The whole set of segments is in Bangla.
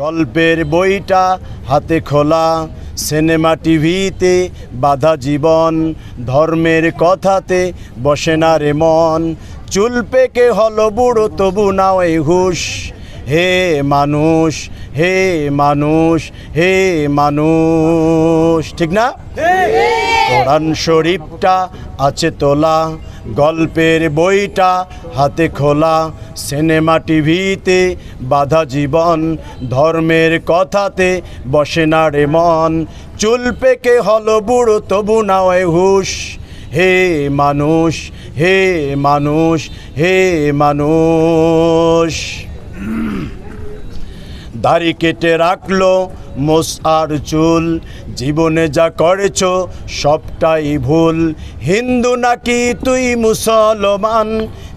গল্পের বইটা হাতে খোলা, সিনেমা টিভিতে বাধা জীবন, ধর্মের কথাতে বসে না রে মন। চুল পেকে হলো বুড়ো, তবু নাও এই হুশ। হে মানুষ হে মানুষ হে মানুষ। ঠিক না? কোরআন শরীফটা আছে তোলা, গল্পের বইটা হাতে খোলা সিনেমা টিভিতে বাধা জীবন, ধর্মের কথাতে বসে না রে মন। চুল পেকে হল বুড়ো, তবু নাওয়ে হুশ। হে মানুষ হে মানুষ হে মানুষ। দাড়ি কেটে রাখল মোস আর চুল, জীবনে যা করেছ সবটাই ভুল। হিন্দু নাকি তুই মুসলমান?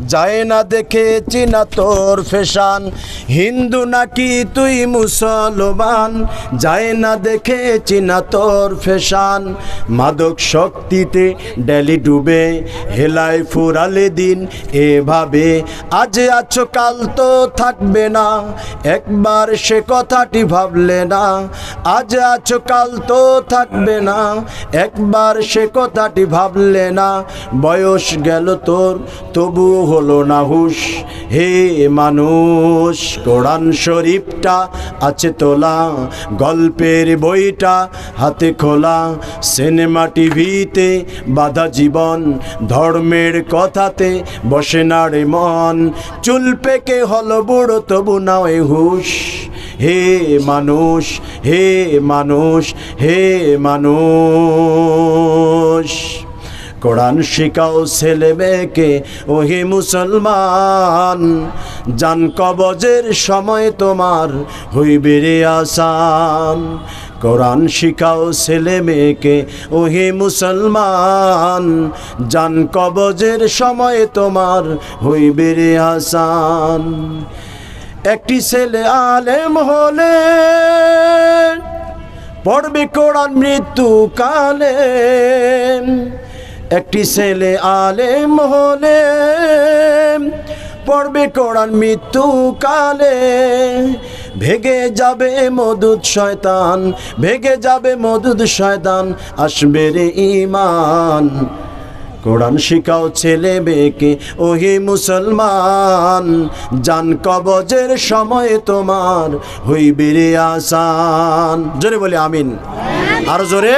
যায় না দেখে চিনা তোর ফেশান হিন্দু নাকি তুই মুসলমান? যায় না দেখে চিনা তোর ফেশান মাদক শক্তিতে ডেলি ডুবে, হেলায় ফুরালে দিন এভাবে। আজ আছো কাল তো থাকবে না, একবার সে কথাটি ভাবলে না। আজ আছো, কাল তো থাকবে না। একবার সে কথাটি ভাবলে না, বয়স গেল তোর তবুও হলো না হুশ। হে মানুষ, কোরআন শরীফটা আছে তোলা, গল্পের বইটা হাতে খোলা। সিনেমা টিভিতে বাধা জীবন, ধর্মের কথাতে বসে না রে মন। চুল পেকে হলো বুড়ো, তবু নাও এ হুশ। হে মানুষ হে মানুষ হে মানুষ। কোরআন শিখাও ছেলে মেয়েকে, ওহে মুসলমান। জান কবজের সময় তোমার হইবে রে আসান। কোরআন শিখাও ছেলে মেয়েকে, ওহে মুসলমান। জান কবজের সময় তোমার হইবে রে আসান। একটি ছেলে আলেম হলে পড়বে কোরআন মৃত্যু কালে একটি ছেলে আলেম হলে পড়বে কোরআন মৃত্যু কালে ভেগে যাবে মধুদ শয়তান, ভেগে যাবে মধুদ শয়তান, আসবে রে ইমান কোরআন শিখাও ছেলে মেয়েকে, ওহি মুসলমান জান কবজের সময় তোমার হইবে রে আসান। জোরে বলে, আমিন। আরও জোরে?